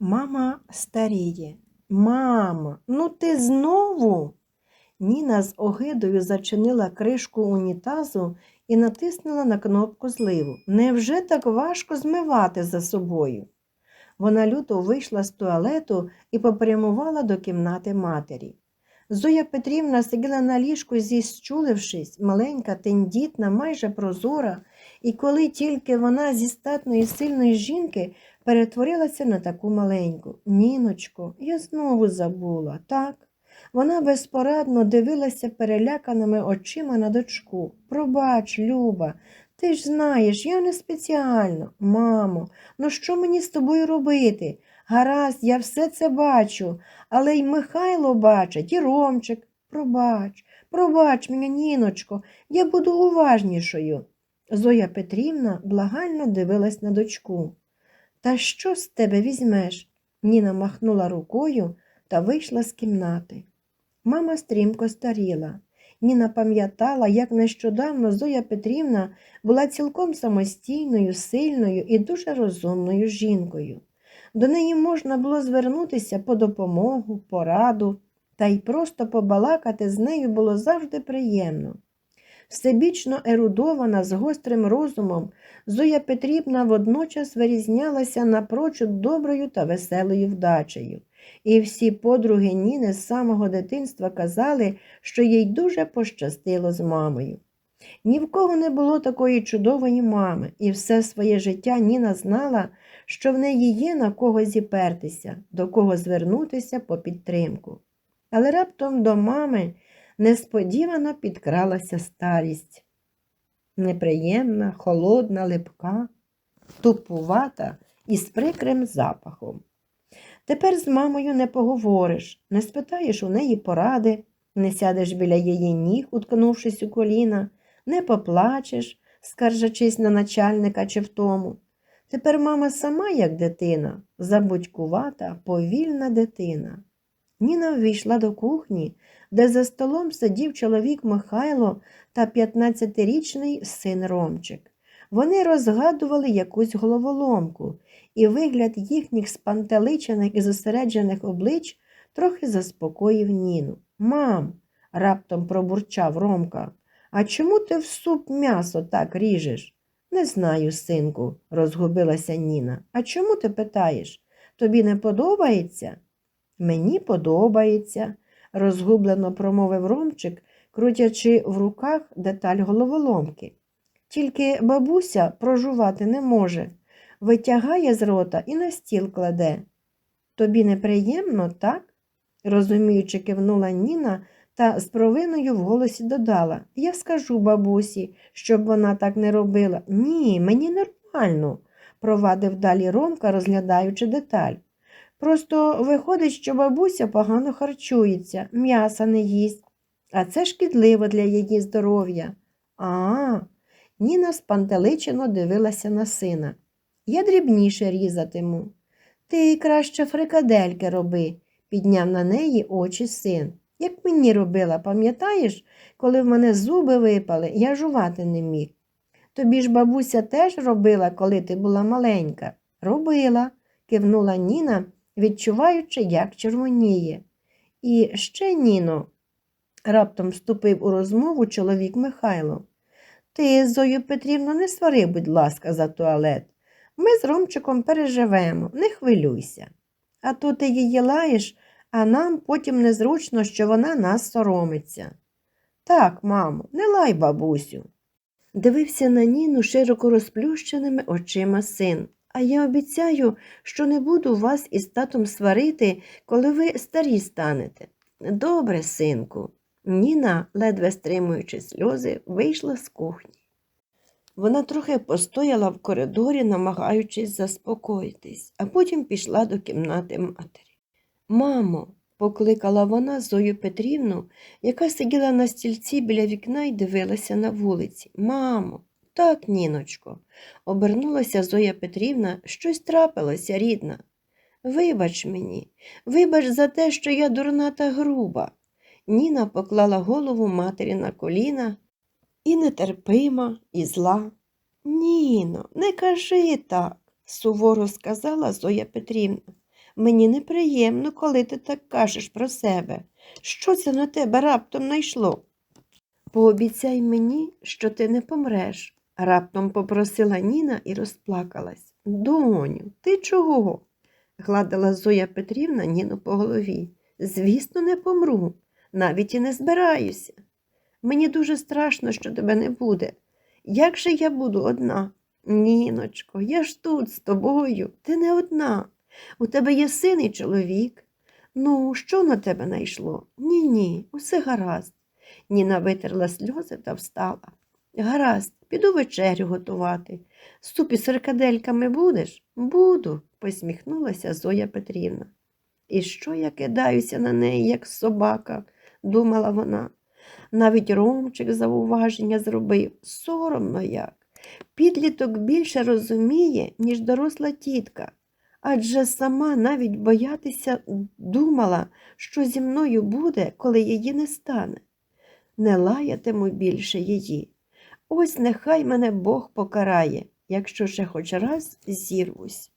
Мама старіє. Мамо, ну ти знову? Ніна з огидою зачинила кришку унітазу і натиснула на кнопку зливу. Невже так важко змивати за собою? Вона люто вийшла з туалету і попрямувала до кімнати матері. Зоя Петрівна сиділа на ліжку, зіщулившись, маленька, тендітна, майже прозора, і коли тільки вона зі статної сильної жінки перетворилася на таку маленьку. Ніночко, я знову забула, так? Вона безпорадно дивилася переляканими очима на дочку. Пробач, Люба, ти ж знаєш, я не спеціально. Мамо, ну що мені з тобою робити? Гаразд, я все це бачу, але й Михайло бачить, і Ромчик. Пробач, пробач мене, Ніночко, я буду уважнішою. Зоя Петрівна благально дивилась на дочку. Та що з тебе візьмеш? Ніна махнула рукою та вийшла з кімнати. Мама стрімко старіла. Ніна пам'ятала, як нещодавно Зоя Петрівна була цілком самостійною, сильною і дуже розумною жінкою. До неї можна було звернутися по допомогу, пораду, та й просто побалакати з нею було завжди приємно. Всебічно ерудована з гострим розумом, Зоя Петрівна водночас вирізнялася напрочуд доброю та веселою вдачею. І всі подруги Ніни з самого дитинства казали, що їй дуже пощастило з мамою. Ні в кого не було такої чудової мами, і все своє життя Ніна знала, що в неї є на кого зіпертися, до кого звернутися по підтримку. Але раптом до мами несподівано підкралася старість. Неприємна, холодна, липка, тупувата і з прикрим запахом. Тепер з мамою не поговориш, не спитаєш у неї поради, не сядеш біля її ніг, уткнувшись у коліна, не поплачеш, скаржачись на начальника чи втому. Тепер мама сама, як дитина, забудькувата, повільна дитина. Ніна ввійшла до кухні, де за столом сидів чоловік Михайло та 15-річний син Ромчик. Вони розгадували якусь головоломку, і вигляд їхніх спантеличених і зосереджених облич трохи заспокоїв Ніну. Мам, раптом пробурчав Ромка, а чому ти в суп м'ясо так ріжеш? Не знаю, синку, розгубилася Ніна. А чому ти питаєш? Тобі не подобається? Мені подобається, розгублено промовив Ромчик, крутячи в руках деталь головоломки. Тільки бабуся прожувати не може, витягає з рота і на стіл кладе. Тобі неприємно, так? розуміючи, кивнула Ніна та з провиною в голосі додала Я скажу бабусі, щоб вона так не робила. Ні, мені нормально, провадив далі Ромка, розглядаючи деталь. Просто виходить, що бабуся погано харчується, м'яса не їсть, а це шкідливо для її здоров'я. А, Ніна спантеличено дивилася на сина. Я дрібніше різатиму. Ти краще фрикадельки роби, підняв на неї очі син. Як мені робила, пам'ятаєш, коли в мене зуби випали, я жувати не міг. Тобі ж бабуся теж робила, коли ти була маленька. Робила, кивнула Ніна, відчуваючи, як червоніє. І ще, Ніно, раптом вступив у розмову чоловік Михайло. Ти, Зою Петрівну, не свари, будь ласка, за туалет. Ми з Ромчиком переживемо, не хвилюйся. А то ти її лаєш, а нам потім незручно, що вона нас соромиться. Так, мамо, не лай, бабусю. Дивився на Ніну широко розплющеними очима син. А я обіцяю, що не буду вас із татом сварити, коли ви старі станете. Добре, синку. Ніна, ледве стримуючи сльози, вийшла з кухні. Вона трохи постояла в коридорі, намагаючись заспокоїтись, а потім пішла до кімнати матері. Мамо, покликала вона Зою Петрівну, яка сиділа на стільці біля вікна і дивилася на вулиці. Мамо, так, Ніночко, обернулася Зоя Петрівна, щось трапилося, рідна. Вибач мені, вибач за те, що я дурна та груба. Ніна поклала голову матері на коліна і нетерпима, і зла. Ніно, не кажи так, суворо сказала Зоя Петрівна. Мені неприємно, коли ти так кажеш про себе. Що це на тебе раптом найшло? Пообіцяй мені, що ти не помреш, раптом попросила Ніна і розплакалась. Доню, ти чого? гладила Зоя Петрівна Ніну по голові. Звісно, не помру, навіть і не збираюся. Мені дуже страшно, що тебе не буде. Як же я буду одна? Ніночко, я ж тут з тобою, ти не одна. У тебе є син і чоловік. Ну, що на тебе найшло? Ні, ні, усе гаразд. Ніна витерла сльози та встала. Гаразд, піду вечерю готувати. Суп із фрикадельками будеш? Буду, посміхнулася Зоя Петрівна. І що я кидаюся на неї, як собака, думала вона. Навіть Ромчик зауваження зробив. Соромно як. Підліток більше розуміє, ніж доросла тітка. Адже сама навіть боятися думала, що зі мною буде, коли її не стане. Не лаятиму більше її. Ось нехай мене Бог покарає, якщо ще хоч раз зірвусь.